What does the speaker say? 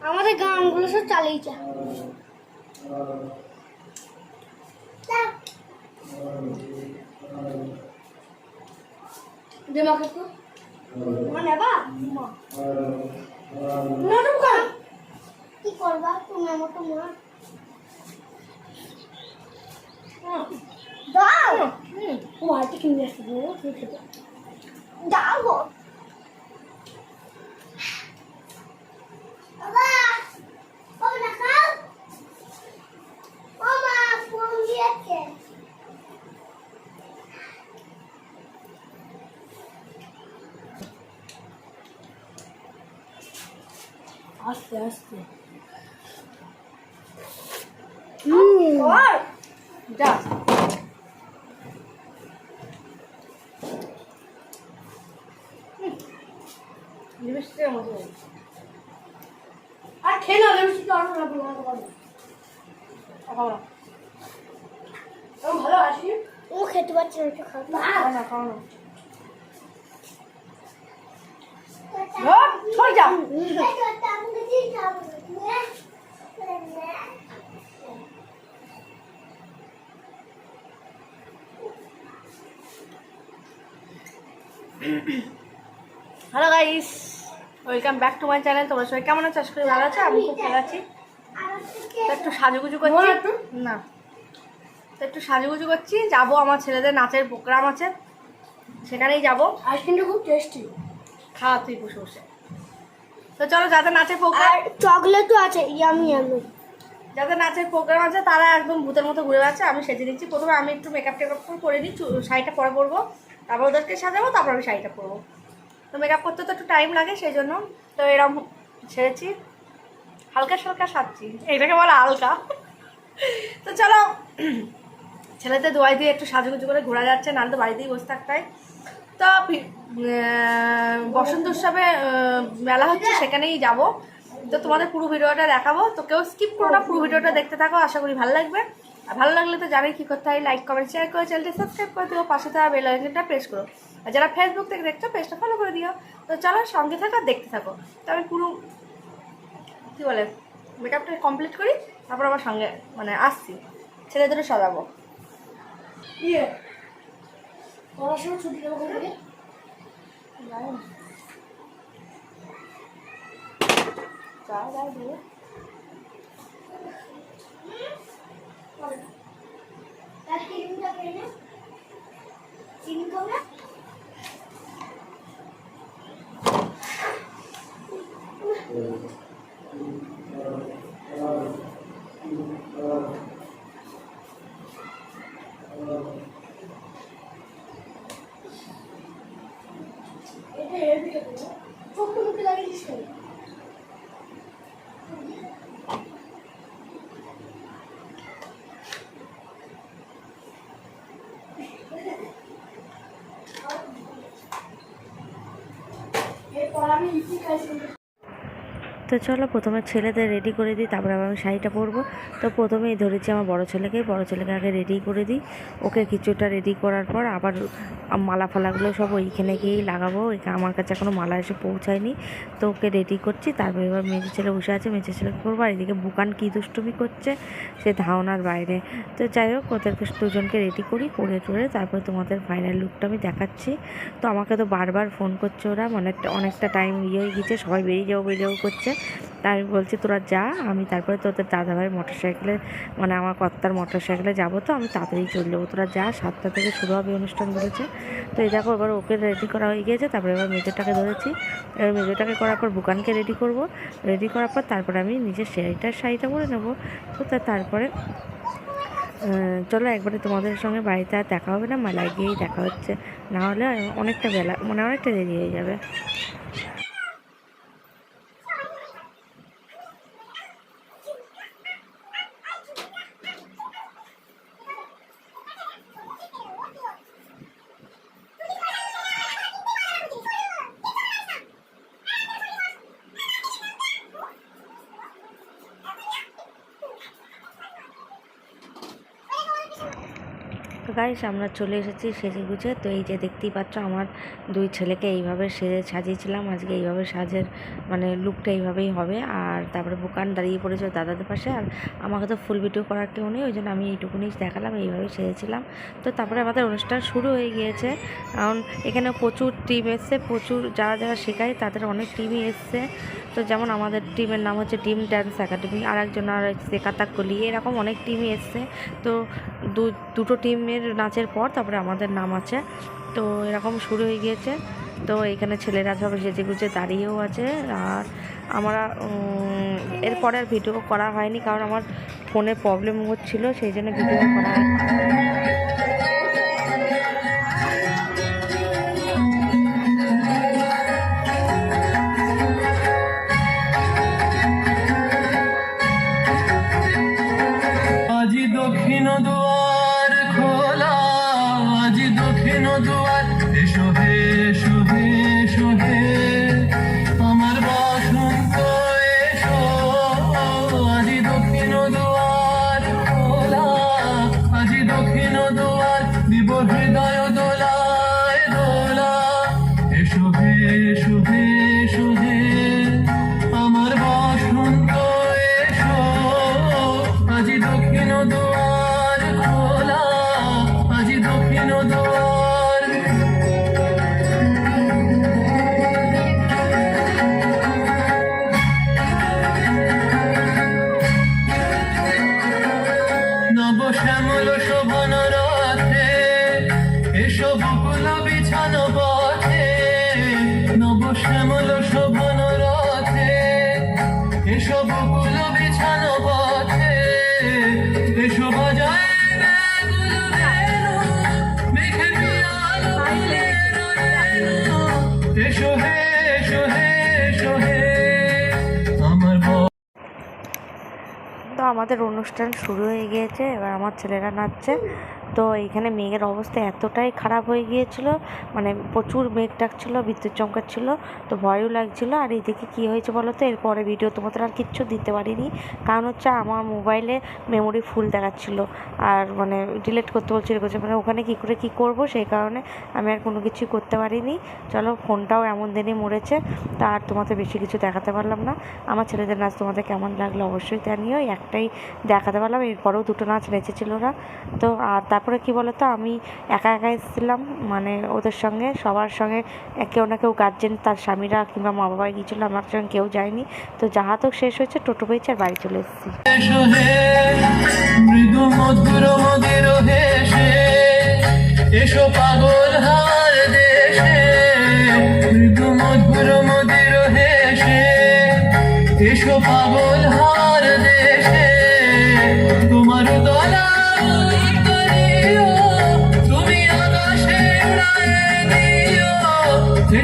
আমাদের গানগুলো সব তো কর কি করবা? তুমি আমাকে দাও। ও কিনে আসব দাও গো বাবা বাবা না খাও মামা ফোন দিয়েছে আস্তে আস্তে যা লিপস্টিকের মতো আর খেয়ে নাও লিপস্টিক আরও লাগবে না খাব না ভালো আছি ও খেতে পারছি না একটু না খাও না সরে যা hello guys welcome back to my channel তোমরা সবাই কেমন আছো? আশা করি ভালো আছো। আমি খুব ভালো আছি। তো একটু সাজুগুজু করছি। না। তো একটু সাজুগুজু করছি। যাব আমার ছেলেদের নাচের প্রোগ্রাম আছে। সেখানেই যাব। আইসক্রিমটা খুব টেস্টি খাওয়া তুই বসে বসে। তো চলো যাদের নাচের প্রোগ্রাম চকলেটও আছে। ইয়ামি ইয়ামি যাদের নাচের প্রোগ্রাম আছে, তারা একদম ভূতের মতো ঘুরে বেড়াচ্ছে। আমি সেজে দিচ্ছি প্রথমে। আমি একটু মেকআপ টেকআপ করে চু- শাড়িটা পরে পরবো। তারপর ওদেরকে সাজাবো, তারপর আমি শাড়িটা পরবো। তো মেকআপ করতে তো একটু টাইম লাগে সেই জন্য তো এরম ছেড়েছি। হালকা সালকা সাজছি। এটাকে বলা হালকা। তো চলো, ছেলেদের দোয়াই দিয়ে একটু সাজুগুজু করে ঘোরা যাচ্ছে, নাহলে তো বাড়িতেই বসে থাকতাই। তো বসন্ত উৎসবে মেলা হচ্ছে, সেখানেই যাব। তো তোমাদের পুরো ভিডিওটা দেখাবো। তো কেউ স্কিপ করো না পুরো ভিডিওটা দেখতে থাকো আশা করি ভালো লাগবে। আর ভালো লাগলে তো জানাই কী করতে হয় লাইক কমেন্ট শেয়ার করে চ্যানেলটি সাবস্ক্রাইব করে দিও পাশে থাকা বেল আইকনটা প্রেস করো। আর যারা ফেসবুক থেকে দেখছ পেজটা ফলো করে দিও। তো চলো সঙ্গে থাকো আর দেখতে থাকো। তো আমি পুরো কী বলে মেকআপটা কমপ্লিট করি তারপর আমার সঙ্গে মানে আসছি। ছেলেদেরও সাজাবো। ইয়ে পড়াশোনা ছুটি দেবো কোথায় চা দাও দিয়ে তার 开心。তো চলো প্রথমে ছেলেদের রেডি করে দিই, তারপরে আবার আমি শাড়িটা পরবো। তো প্রথমেই ধরেছি আমার বড় ছেলেকে বড় ছেলেকে আগে রেডি করে দিই। ওকে কিছুটা রেডি করার পর আবার মালা ফালাগুলো সব ওইখানে গিয়েই লাগাবো। আমার কাছে এখনও মালা এসে পৌঁছায়নি। তো ওকে রেডি করছি, তারপরে এবার মেজে ছেলে বসে আছে, মেজে ছেলেকে করব আর এদিকে বুকান কী দুষ্টুমি করছে? সে ধারণার বাইরে। তো যাই হোক, ওদেরকে দুজনকে রেডি করি করে টরে তারপরে তোমাদের ফাইনাল লুকটা আমি দেখাচ্ছি। তো আমাকে তো বারবার ফোন করছে ওরা মানে অনেকটা টাইম ইয়ে হয়ে গেছে, সবাই বেরিয়ে যাব বেরিয়ে যাব করছে। তাই আমি বলছি, তোরা যা, আমি তারপরে তোদের দাদাভাই মোটর সাইকেলে মানে আমার কর্তার মোটর সাইকেলে যাব তো, আমি তাড়াতাড়ি চলে যাব। তোরা যা, সাতটা থেকে শুরু হবে অনুষ্ঠান বলেছে। তো এই দেখো, এবার ওকে রেডি করা হয়ে গিয়েছে, তারপরে এবার মেজোটাকে ধরেছি। এবার মেজোটাকে করার পর বুকানকে রেডি করব। রেডি করার পর তারপরে আমি নিজের শাড়িটার শাড়িটা পরে নেব। তো তা- তারপরে চলো একবারে তোমাদের সঙ্গে বাড়িতে আর দেখা হবে না, মেলায় গিয়েই দেখা হচ্ছে। না হলে অনেকটা বেলা মানে অনেকটা দেরি হয়ে যাবে। গাইস আমরা চলে এসেছি সেজে গুজে তো এই যে দেখতেই পাচ্ছ, আমার দুই ছেলেকে এইভাবে সেজে সাজিয়েছিলাম। আজকে এইভাবে সাজের মানে লুকটা এইভাবেই হবে। আর তারপরে বুকান দাঁড়িয়ে পড়েছে দাদাদের পাশে। আর আমাকে তো ফুল ভিডিও করার কেউ নেই, ওই জন্য আমি এইটুকুনি দেখালাম, এইভাবে সেজেছিলাম। তো তারপরে আমাদের অনুষ্ঠান শুরু হয়ে গিয়েছে। কারণ এখানে প্রচুর টিম এসছে, প্রচুর যারা যারা শেখায়, তাদের অনেক টিমই এসছে। তো যেমন আমাদের টিমের নাম হচ্ছে টিম ড্যান্স একাডেমি আর একজন আর এসছে কাতাকলি এরকম অনেক টিমই এসছে। তো দুটো টিমের নাচের পর তারপরে আমাদের নাম আছে। তো এরকম শুরু হয়ে গিয়েছে। তো এখানে ছেলেরা সব সেজে গুজে দাঁড়িয়েও আছে। আর আমরা এরপরে আর ভিডিও করা হয়নি কারণ আমার ফোনে প্রবলেম হচ্ছিল, সেই জন্য ভিডিও করা আমাদের অনুষ্ঠান শুরু হয়ে গিয়েছে এবার আমার ছেলেরা নাচছে। তো এইখানে মেঘের অবস্থা এতটাই খারাপ হয়ে গিয়েছিল মানে প্রচুর মেঘ ডাকছিল, বিদ্যুৎ চমকাচ্ছিল, তো ভয়ও লাগছিল। আর এইদিকে কী হয়েছে বলো তো? এরপরে ভিডিও তোমাদের আর কিচ্ছু দিতে পারিনি। কারণ হচ্ছে আমার মোবাইলে মেমোরি ফুল দেখাচ্ছিল। আর মানে ডিলেট করতে বলছিল মানে ওখানে কী করে কী করব সেই কারণে আমি আর কোনো কিছুই করতে পারিনি। চলো ফোনটাও এমন দিনই মরেছে, তা আর তোমাদের বেশি কিছু দেখাতে পারলাম না। আমার ছেলেদের নাচ তোমাদের কেমন লাগল অবশ্যই জানিও, একটাই দেখাতে পারলাম। এরপরেও দুটো নাচ নেচেছিল ওরা। তো আর তারপরে কি বলো তো আমি একা একা এসেছিলাম মানে ওদের সঙ্গে, সবার সঙ্গে কেউ না কেউ গার্জেন তার স্বামীরা কিংবা মা বাবা গিয়েছিল, আমার সঙ্গে কেউ যায়নি। তো যাহা তো শেষ হয়েছে, টোটো পেয়েছে আর বাড়ি চলে এসেছি। এসো পাগল